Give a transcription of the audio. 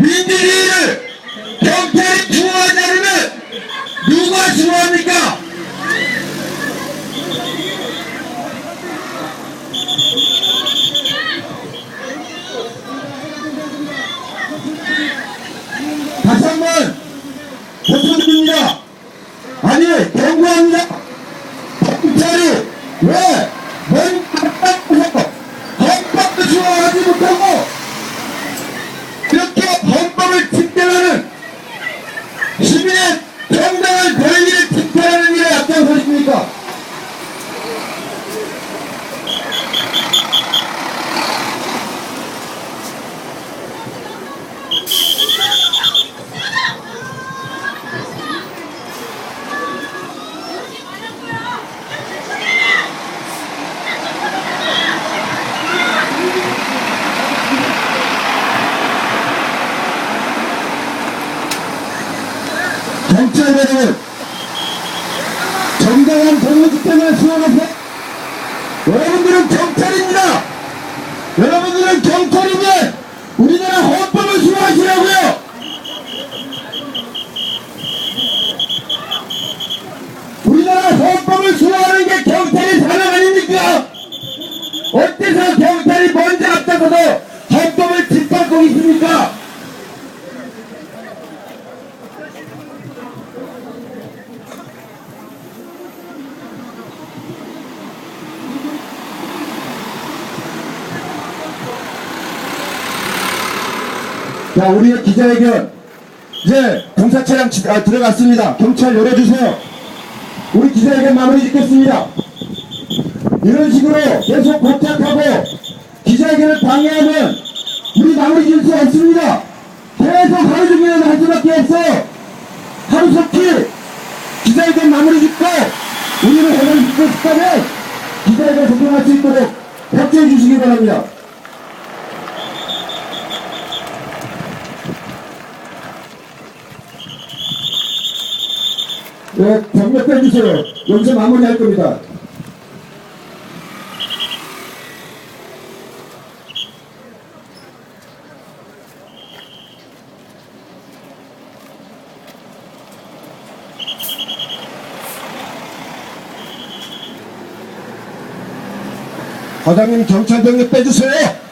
민주주의를 경찰이 주어하지 않으면 누가 주어합니까? 다시 한번 되풀이드립니다. 아니 경고합니다. 경찰이 왜 헌법에서 헌법도 주어하지 못하고 이렇게 헌법을 집행하는 시민의 정당한 권리를 집행하는 일에 앞장서십니까? 경찰들은 정당한 권리 집행을 수행하세요. 여러분들은 경찰입니다. 여러분들은 경찰이면 우리나라 헌법을 수호하시라고요. 우리나라 헌법을 수호하는 게 경찰의 사명 아닙니까? 어때서 경찰이 먼저 앞장서서 헌법을 짓밟고 있습니까? 자, 우리의 기자회견. 이제 경찰 차량 지- 아, 들어갔습니다. 경찰 열어주세요. 우리 기자회견 마무리 짓겠습니다. 이런 식으로 계속 고착하고 기자회견을 방해하면 우리 마무리 지을 수 없습니다. 계속 하루 종일 할 수밖에 없어요. 하루 속히 기자회견 마무리 짓고 우리를 해결 짓고 싶다면 기자회견 조정할 수 있도록 협조해 주시기 바랍니다. 네, 경력 빼주세요. 여기서 마무리할 겁니다. 과장님 경찰 병력 빼주세요.